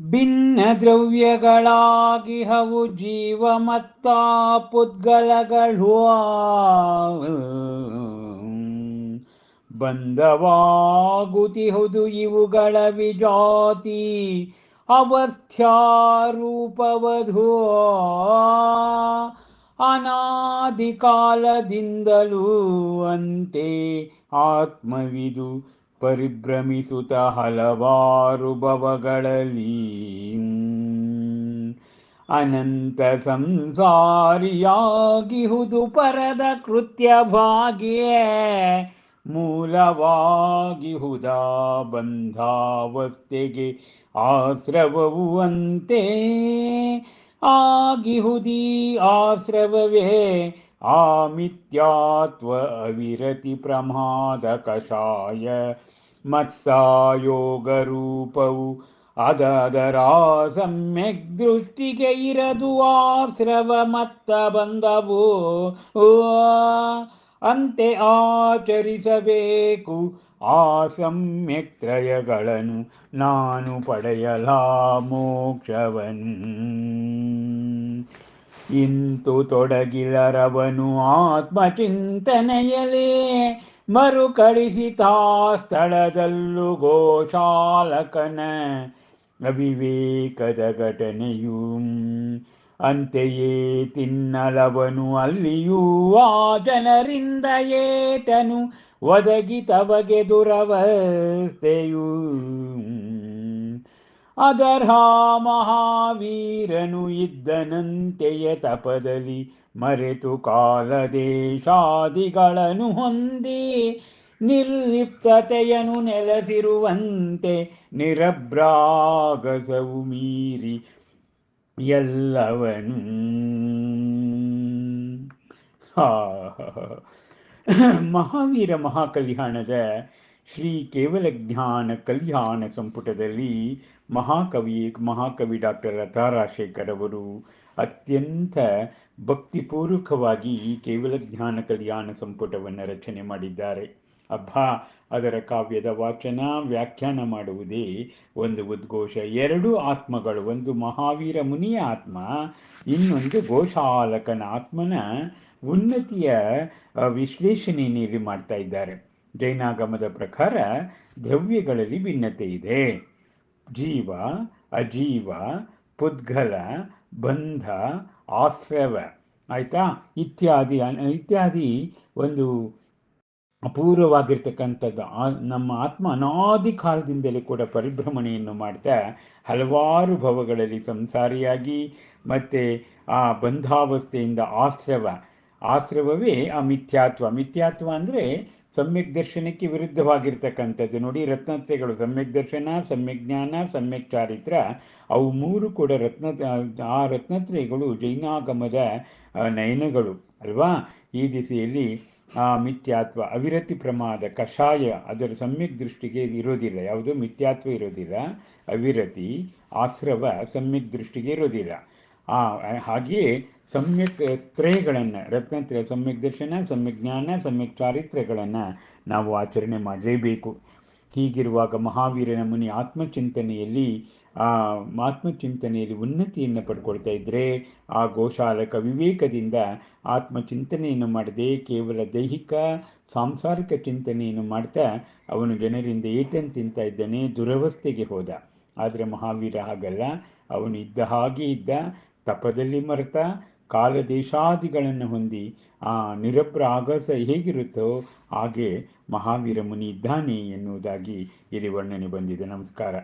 ಭಿನ್ನ ದ್ರವ್ಯಗಳಾಗಿಹವು ಜೀವಮತ್ತ ಪುದ್ಗಲಗಳು ಬಂಧವಾಗುತಿಹುದು ಇವುಗಳ ವಿಜಾತಿ ಅವಸ್ಥ್ಯಾರೂಪವಧು. ಅನಾದಿ ಕಾಲದಿಂದಲೂ ಅಂತೆ ಆತ್ಮವಿದು ಪರಿಭ್ರಮಿಸುತ್ತ ಹಲವಾರು ಭವಗಳಲ್ಲಿ ಅನಂತ ಸಂಸಾರಿಯಾಗಿಹುದು ಪರದ ಕೃತ್ಯ ಭಾಗಿಯೇ ಮೂಲವಾಗಿಹುದ ಬಂಧಾವಸ್ಥೆಗೆ ಆಶ್ರವವು ಅಂತೆ ಆಗಿಹುದಿ ಆಶ್ರವವೇ ಮತ್ತ ಯೋಗ ರೂಪವು ಅದರ ಸಮ್ಯಕ್ ದೃಷ್ಟಿಗೆ ಇರದು ಆಶ್ರವ ಮತ್ತ ಬಂದವು ಅಂತೆ ಆಚರಿಸಬೇಕು ಆ ಸಮ್ಯಕ್ ತ್ರಯಗಳನ್ನು ನಾನು ಪಡೆಯಲ ಮೋಕ್ಷವನು ಇಂತು ತೊಡಗಿಲರವನು ಆತ್ಮಚಿಂತನೆಯಲೇ ಮರುಕಳಿಸಿತಾ ಸ್ಥಳದಲ್ಲೂ ಗೋಶಾಲಕನ ಅವಿವೇಕದ ಘಟನೆಯು ಅಂತೆಯೇ ತಿನ್ನಲವನು ಅಲ್ಲಿಯೂ ಆ ಜನರಿಂದ ಏಟನು ಒದಗಿತವಗೆ ದುರವಸ್ಥೆಯೂ ಅದರ್ಹ ಮಹಾವೀರನು ಇದ್ದನಂತೆಯ ತಪದಲ್ಲಿ ಮರೆತು ಕಾಲದೇಶಾದಿಗಳನ್ನು ಹೊಂದಿ ನಿರ್ಲಿಪ್ತತೆಯನು ನೆಲೆಸಿರುವಂತೆ ನಿರಭ್ರಾಗಸವು ಮೀರಿ ಎಲ್ಲವನು ಮಹಾವೀರ ಮಹಾಕಲ್ಯಾಣದ ಶ್ರೀ ಕೇವಲ ಜ್ಞಾನ ಕಲ್ಯಾಣ ಸಂಪುಟದಲ್ಲಿ ಮಹಾಕವಿ ಮಹಾಕವಿ ಡಾಕ್ಟರ್ ಲತಾ ರಾಜಶೇಖರ್ ಅವರು ಅತ್ಯಂತ ಭಕ್ತಿಪೂರ್ವಕವಾಗಿ ಕೇವಲ ಜ್ಞಾನ ಕಲ್ಯಾಣ ಸಂಪುಟವನ್ನು ರಚನೆ ಮಾಡಿದ್ದಾರೆ. ಅಬ್ಬಾ, ಅದರ ಕಾವ್ಯದ ವಾಚನ, ವ್ಯಾಖ್ಯಾನ ಮಾಡುವುದೇ ಒಂದು ಉದ್ಘೋಷ. ಎರಡು ಆತ್ಮಗಳು, ಒಂದು ಮಹಾವೀರ ಮುನಿಯ ಆತ್ಮ, ಇನ್ನೊಂದು ಗೋಶಾಲಕನ ಆತ್ಮನ ಉನ್ನತಿಯ ವಿಶ್ಲೇಷಣೆಯಲ್ಲಿ ಮಾಡ್ತಾ ಇದ್ದಾರೆ. ಜೈನಾಗಮದ ಪ್ರಕಾರ ದ್ರವ್ಯಗಳಲ್ಲಿ ಭಿನ್ನತೆ ಇದೆ. ಜೀವ, ಅಜೀವ ಪುದ್ಗಲ ಬಂಧ, ಆಶ್ರವ, ಆಯಿತಾ? ಇತ್ಯಾದಿ ಇತ್ಯಾದಿ ಒಂದು ಅಪೂರ್ವವಾಗಿರ್ತಕ್ಕಂಥದ್ದು. ನಮ್ಮ ಆತ್ಮ ಅನಾದಿ ಕಾಲದಿಂದಲೇ ಕೂಡ ಪರಿಭ್ರಮಣೆಯನ್ನು ಮಾಡ್ತಾ ಹಲವಾರು ಭವಗಳಲ್ಲಿ ಸಂಸಾರಿಯಾಗಿ ಮತ್ತು ಆ ಬಂಧಾವಸ್ಥೆಯಿಂದ ಆಶ್ರವ ಆಶ್ರವವೇ ಆ ಮಿಥ್ಯಾತ್ವ ಮಿಥ್ಯಾತ್ವ ಅಂದರೆ ಸಮ್ಯಕ್ ದರ್ಶನಕ್ಕೆ ವಿರುದ್ಧವಾಗಿರ್ತಕ್ಕಂಥದ್ದು. ನೋಡಿ ರತ್ನತ್ರಯಗಳು ಸಮ್ಯಕ್ ದರ್ಶನ, ಸಮ್ಯಕ್ ಜ್ಞಾನ, ಸಮ್ಯಕ್ ಚಾರಿತ್ರ. ಅವು ಮೂರು ಕೂಡ ರತ್ನ, ಆ ರತ್ನತ್ರಯಗಳು ಜೈನಾಗಮದ ನಯನಗಳು, ಅಲ್ವಾ? ಈ ದಿಸೆಯಲ್ಲಿ ಆ ಮಿಥ್ಯಾತ್ವ, ಅವಿರತಿ ಪ್ರಮಾದ, ಕಷಾಯ, ಅದರ ಸಮ್ಯಕ್ ದೃಷ್ಟಿಗೆ ಇರೋದಿಲ್ಲ. ಯಾವುದು? ಮಿಥ್ಯಾತ್ವ ಇರೋದಿಲ್ಲ. ಅವಿರತಿ, ಆಶ್ರವ, ಸಮ್ಯಕ್ ದೃಷ್ಟಿಗೆ ಇರೋದಿಲ್ಲ. ಆ ಹಾಗೆಯೇ ಸಮ್ಯಕ್ ತ್ರಯಗಳನ್ನು ರತ್ನತ್ರಯ ಸಮ್ಯಕ್ ದರ್ಶನ, ಸಮ್ಯಕ್ ಜ್ಞಾನ, ಸಮ್ಯಕ್ ಚಾರಿತ್ರ್ಯಗಳನ್ನು ನಾವು ಆಚರಣೆ ಮಾಡಲೇಬೇಕು. ಹೀಗಿರುವಾಗ ಮಹಾವೀರನ ಮುನಿ ಆತ್ಮಚಿಂತನೆಯಲ್ಲಿ, ಆ, ಆತ್ಮಚಿಂತನೆಯಲ್ಲಿ ಉನ್ನತಿಯನ್ನು ಪಡ್ಕೊಳ್ತಾ ಇದ್ದರೆ ಆ ಗೋಶಾಲಕ ವಿವೇಕದಿಂದ ಆತ್ಮಚಿಂತನೆಯನ್ನು ಮಾಡದೆ ಕೇವಲ ದೈಹಿಕ, ಸಾಂಸಾರಿಕ ಚಿಂತನೆಯನ್ನು ಮಾಡ್ತಾ ಅವನು ಜನರಿಂದ ಏಟನ್ನು ತಿಂತಾ ಇದ್ದಾನೆ, ದುರವಸ್ಥೆಗೆ ಹೋದ. ಆದರೆ ಮಹಾವೀರ ಹಾಗಲ್ಲ. ಅವನು ಇದ್ದ ಹಾಗೆ ಇದ್ದ. ತಪದಲ್ಲಿ ಮರೆತ ಕಾಲದೇಶಾದಿಗಳನ್ನು ಹೊಂದಿ ಆ ನಿರಭ್ರ ಆಗಸ ಹೇಗಿರುತ್ತೋ ಹಾಗೆ ಮಹಾವೀರ ಮುನಿ ಇದ್ದಾನೆ ಎನ್ನುವುದಾಗಿ ಇಲ್ಲಿ ವರ್ಣನೆ ಬಂದಿದೆ. ನಮಸ್ಕಾರ.